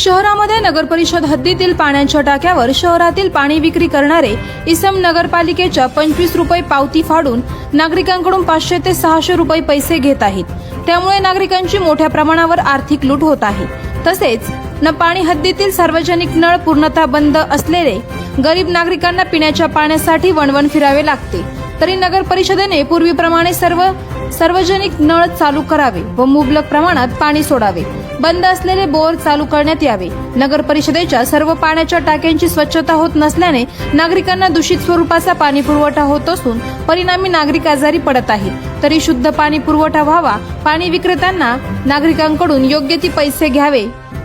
शहरामध्ये नगरपरिषद हद्दीतील पाण्याच्या टाक्यावर शहरातील पाणी विक्री करणारे इसम नगरपालिकेच्या पंचवीस रुपये पावती फाडून नागरिकांकडून पाचशे ते सहाशे रुपये पैसे घेत आहेत. त्यामुळे नागरिकांची मोठ्या प्रमाणावर आर्थिक लूट होत आहे. तसेच न पाणी हद्दीतील सार्वजनिक नळ पूर्णतः बंद असलेले गरीब नागरिकांना पिण्याच्या पाण्यासाठी वणवण फिरावे लागते. तरी नगर परिषदेने पूर्वीप्रमाणे सर्व सार्वजनिक नळ चालू करावे व मुबलक प्रमाणात पाणी सोडावे. बंद असलेले बोर चालू करण्यात यावे. नगर परिषदेच्या सर्व पाण्याच्या टाक्यांची स्वच्छता होत नसल्याने नागरिकांना दूषित स्वरूपाचा पाणी पुरवठा होत असून परिणामी नागरिक आजारी पडत आहेत. तरी शुद्ध पाणी पुरवठा व्हावा पाणी विक्रेत्यांना नागरिकांकडून योग्य ती पैसे घ्यावे.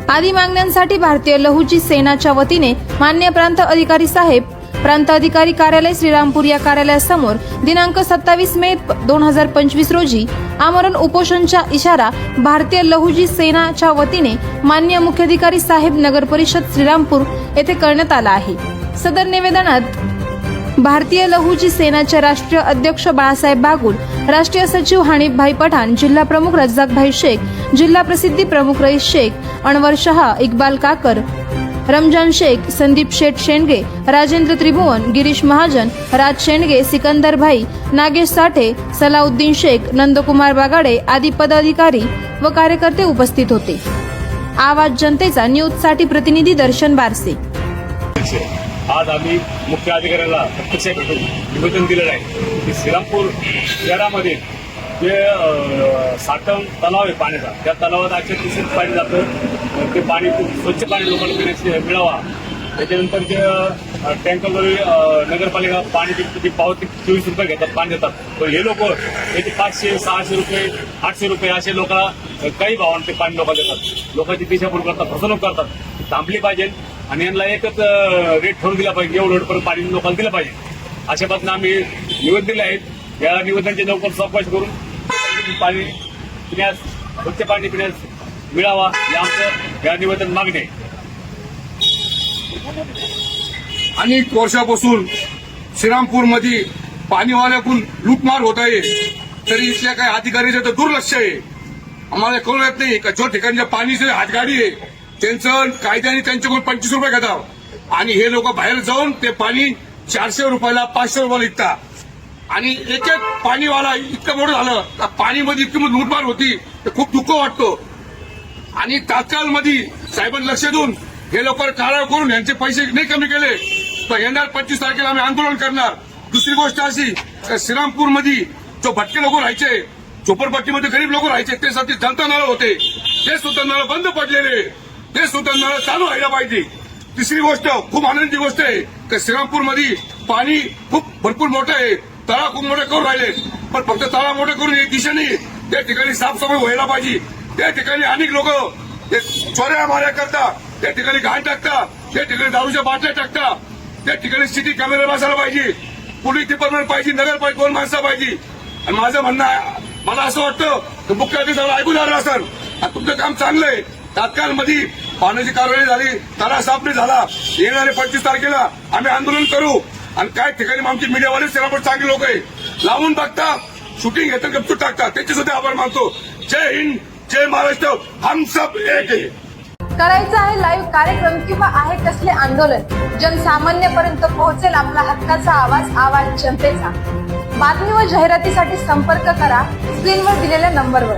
आदी मागण्यांसाठी भारतीय लहूची सेनाच्या वतीने मान्य प्रांत अधिकारी साहेब प्रांताधिकारी कार्यालय श्रीरामपूर या कार्यालयासमोर दिनांक सत्तावीस मे दोन हजार पंचवीस रोजी आमरण उपोषणचा इशारा भारतीय लहुजी सेनाच्या वतीने मान्य मुख्याधिकारी साहेब नगर परिषद श्रीरामपूर येथे करण्यात आला आहे. सदर निवेदनात भारतीय लहुजी सेनाचे राष्ट्रीय अध्यक्ष बाळासाहेब बागुल राष्ट्रीय सचिव हानिफभाई पठाण जिल्हा प्रमुख रज्जाकभाई शेख जिल्हा प्रसिद्धी प्रमुख रईस शेख अनवर शहा इक्बाल काकर रमजान शेख संदीप शेठ शेंडगे राजेंद्र त्रिभुवन गिरीश महाजन राज शेंडगे सिकंदर भाई नागेश साठे सलाउद्दीन शेख नंदकुमार बागाडे आदी पदाधिकारी व कार्यकर्ते उपस्थित होते. आवाज जनतेचा न्यूजसाठी प्रतिनिधी दर्शन बारसे. आज आम्ही मुख्य अधिकाऱ्याला प्रत्यक्ष भेटून निवेदन दिलेलं आहे की श्रीरामपूर शहरामध्ये जे साठवण तलाव आहे पाण्याचा त्या तलावात अक्षर दूषित पाणी जातं. ते पाणी स्वच्छ पाणी लोकांना पिण्याची मिळावा. त्याच्यानंतर जे टँकरद्वारे नगरपालिका पाणी ती पावती चोवीस रुपये घेतात पाणी देतात. पण हे लोक याचे पाचशे सहाशे रुपये आठशे रुपये असे लोकांना काही भावान ते पाणी लोक देतात. लोकांची दिशाभूल करतात फसवणूक करतात. थांबली पाहिजे आणि यांना एकच रेट ठरवून दिला पाहिजे. एवढं एवढं पाणी लोकांना दिलं पाहिजे. अशा बातम्या आम्ही निवेदन दिले आहेत. या निवेदनाची लवकर चौकशी करून पाणी पिण्यास स्वच्छ पाणी पिण्यास मिळावा हे आमचं या निवेदन मागणे. अनेक वर्षापासून श्रीरामपूरमध्ये पाणीवाल्याकडून लूटमार होत आहे. तरी इथल्या काही अधिकाऱ्याचं तर दुर्लक्ष आहे. आम्हाला कळून येत नाही का जो ठिकाणच्या पाणीचे हातगाडी आहे त्यांचं कायद्याने त्यांच्याकडून पंचवीस रुपये घेतात. आणि हे लोक बाहेर जाऊन ते पाणी चारशे रुपयाला पाचशे रुपयाला विकतात. आणि एक एक पाणीवाला इतकं मोठं झालं का पाणीमध्ये इतकी मोठी लूटमार होती तर खूप दुःख वाटतो. आणि तात्काळमध्ये साहेबांनी लक्ष देऊन हे लोक कारवाई करून यांचे पैसे नाही कमी केले तर येणार पंचवीस तारखेला आम्ही आंदोलन करणार. दुसरी गोष्ट अशी का श्रीरामपूरमध्ये जो भटके लोक राहायचे झोपडपट्टीमध्ये गरीब लोक राहायचे ते साठी जनता नळ होते. ते सुद्धा नळ बंद पडलेले. ते सुद्धा नळ चालू व्हायला पाहिजे. तिसरी गोष्ट खूप आनंदी गोष्ट आहे की श्रीरामपूरमध्ये पाणी खूप भरपूर मोठं आहे. तळा खूप मोठे करून राहिले. पण फक्त तळा मोठे करून एक दिशेने त्या ठिकाणी साफसफाई व्हायला पाहिजे. त्या ठिकाणी अनेक लोक ते चोऱ्या माऱ्या करतात. त्या ठिकाणी घाण टाकतात. त्या ठिकाणी दारूच्या बाटल्या टाकतात. त्या ठिकाणी सिटी कॅमेरा बसायला पाहिजे. पोलीस डिपार्टमेंट पाहिजे नगरपालिका दोन माणसं पाहिजे. आणि माझं म्हणणं आहे मला असं वाटतं की मुख्य अधिकाऱ्याला ऐकून आलं असेल तुमचं काम चांगलं आहे. तात्काळमध्ये पाण्याची कारवाई झाली तळा साफ नाही झाला. येणारे पंचवीस तारखेला आम्ही आंदोलन करू. आणि काय ठिकाणी आमची मीडियावाले सेनापट चांगले लोक आहे. लावून बघता शूटिंग घेतात गपचूप टाकतात. त्याचे सुद्धा आभार मानतो. जय हिंद जय महाराष्ट्र. हम सब एक आहे करायचं आहे लाईव्ह कार्यक्रम किंवा आहे कसले आंदोलन? जनसामान्यपर्यंत पोहोचेल आपला हक्काचा आवाज आवाज जनतेचा. बातमी व जाहिरातीसाठी संपर्क करा स्क्रीनवर दिलेल्या नंबरवर